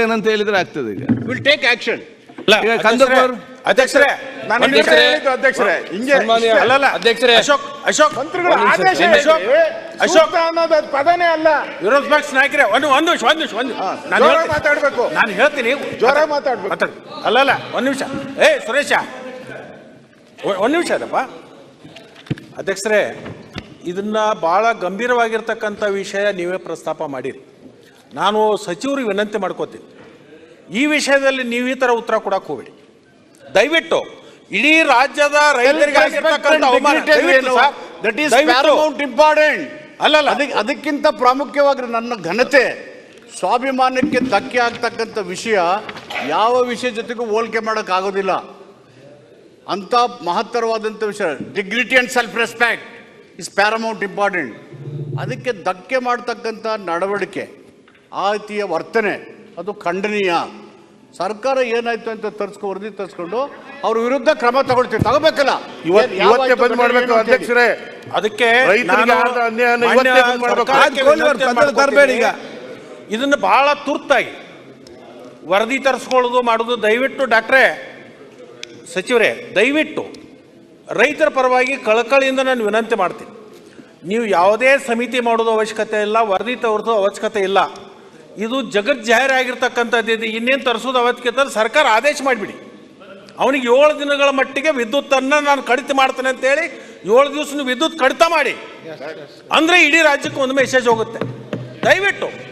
ಏನಂತ ಹೇಳಿದ್ರೆ ಆಗ್ತದೆ ಈಗ ವಿಲ್ ಟೇಕ್ ಆಕ್ಷನ್ ಈಗ ಕಂದಕೂರ್ ಅಧ್ಯಕ್ಷರೇ ನಾನು ಅಧ್ಯಕ್ಷರೇ, ಹೇಳಿದ್ದು ಅಧ್ಯಕ್ಷರೇ ಹಿಂಗೆ ಸನ್ಮಾನ್ಯ. ಅಲ್ಲಲ್ಲ ಅಧ್ಯಕ್ಷರೇ. ಅಶೋಕ್ ಅಶೋಕ್ ಮಂತ್ರಿಗಳ ಒಂದ್ ನಿಮಿಷ. ಆದೇಶ ಅಶೋಕ್ ಇದೆ. ಅಶೋಕ್ ಅನ್ನೋದು ಅದು ಪದನೇ ಅಲ್ಲ ವಿರೋಧ ಪಕ್ಷ ನಾಯಕರೇ ಒಂದು ಒಂದು ನಿಮಿಷ ಒಂದು ನಿಮಿಷ ಒಂದು ನಾನು ಜೋರಾಗಿ ಹೇಳ್ತೀನಿ. ಮಾತಾಡ್ಬೇಕು. ನಾನು ಹೇಳ್ತೀನಿ ಜೋರಾಗಿ ಮಾತಾಡ್ಬೇಕು. ಮಾತಾಡು ಅಲ್ಲಲ್ಲ ಒಂದು ನಿಮಿಷ ಏ ಸುರೇಶ ಒಂದು ನಿಮಿಷ ಅದಪ್ಪ ಅಧ್ಯಕ್ಷರೇ ಇದನ್ನ ಬಹಳ ಗಂಭೀರವಾಗಿರ್ತಕ್ಕಂಥ ವಿಷಯ ನೀವೇ ಪ್ರಸ್ತಾಪ ಮಾಡಿರಿ ನಾನು ಸಚಿವರಿಗೆ ವಿನಂತಿ ಮಾಡ್ಕೋತೀನಿ. ಈ ವಿಷಯದಲ್ಲಿ ನೀವು ಈ ಥರ ಉತ್ತರ ಕೊಡಕ್ಕೆ ಹೋಗಬೇಡಿ. ದಯವಿಟ್ಟು ಇಡೀ ರಾಜ್ಯದ ಇಂಪಾರ್ಟೆಂಟ್ ಅಲ್ಲಲ್ಲ ಅದಕ್ಕೆ ಅದಕ್ಕಿಂತ ಪ್ರಾಮುಖ್ಯವಾಗಿ ನನ್ನ ಘನತೆ ಸ್ವಾಭಿಮಾನಕ್ಕೆ ಧಕ್ಕೆ ಆಗ್ತಕ್ಕಂಥ ವಿಷಯ ಯಾವ ವಿಷಯ ಜೊತೆಗೂ ಹೋಲಿಕೆ ಮಾಡೋಕ್ಕಾಗೋದಿಲ್ಲ ಅಂಥ ಮಹತ್ತರವಾದಂಥ ವಿಷಯ dignity and self respect is paramount important ಅದಕ್ಕೆ ಧಕ್ಕೆ ಮಾಡ್ತಕ್ಕಂಥ ನಡವಳಿಕೆ. ಆ ರೀತಿಯ ವರ್ತನೆ ಅದು ಖಂಡನೀಯ. ಸರ್ಕಾರ ಏನಾಯ್ತು ಅಂತ ತರ್ಸ್ಕೊ ವರದಿ ತರಿಸ್ಕೊಂಡು ಅವ್ರ ವಿರುದ್ಧ ಕ್ರಮ ತಗೊಳ್ತೀವಿ. ತಗೋಬೇಕಲ್ಲ? ಇವತ್ತು ಬಂದ್ ಮಾಡ್ಬೇಕು. ಅಧ್ಯಕ್ಷರೇ? ಅದಕ್ಕೆ ಈಗ. ಇದನ್ನ ಬಹಳ ತುರ್ತಾಗಿ ವರದಿ ತರಿಸ್ಕೊಳ್ಳೋದು ಮಾಡೋದು. ದಯವಿಟ್ಟು ಡಾಕ್ಟ್ರೇ ಸಚಿವರೇ ದಯವಿಟ್ಟು ರೈತರ ಪರವಾಗಿ ಕಳಕಳಿಯಿಂದ ನಾನು ವಿನಂತಿ ಮಾಡ್ತೀನಿ. ನೀವು ಯಾವುದೇ ಸಮಿತಿ ಮಾಡೋದು ಅವಶ್ಯಕತೆ ಇಲ್ಲ ವರದಿ ತೋರಿಸೋ ಅವಶ್ಯಕತೆ ಇಲ್ಲ. ಇದು ಜಗತ್ ಇದು ಇನ್ನೇನು ತರಿಸೋದು ಅವತ್ತಿಗೆ ತಂದು ಸರ್ಕಾರ ಆದೇಶ ಮಾಡಿಬಿಡಿ. ಅವನಿಗೆ ಏಳು ದಿನಗಳ ಮಟ್ಟಿಗೆ ವಿದ್ಯುತ್ತನ್ನು ನಾನು ಕಡಿತ ಮಾಡ್ತೇನೆ ಅಂತೇಳಿ ಏಳು ದಿವಸ ವಿದ್ಯುತ್ ಕಡಿತ ಮಾಡಿ. ಅಂದ್ರೆ ಇಡೀ ರಾಜ್ಯಕ್ಕೆ ಒಂದು ಮೆಸೇಜ್ ಹೋಗುತ್ತೆ. ದಯವಿಟ್ಟು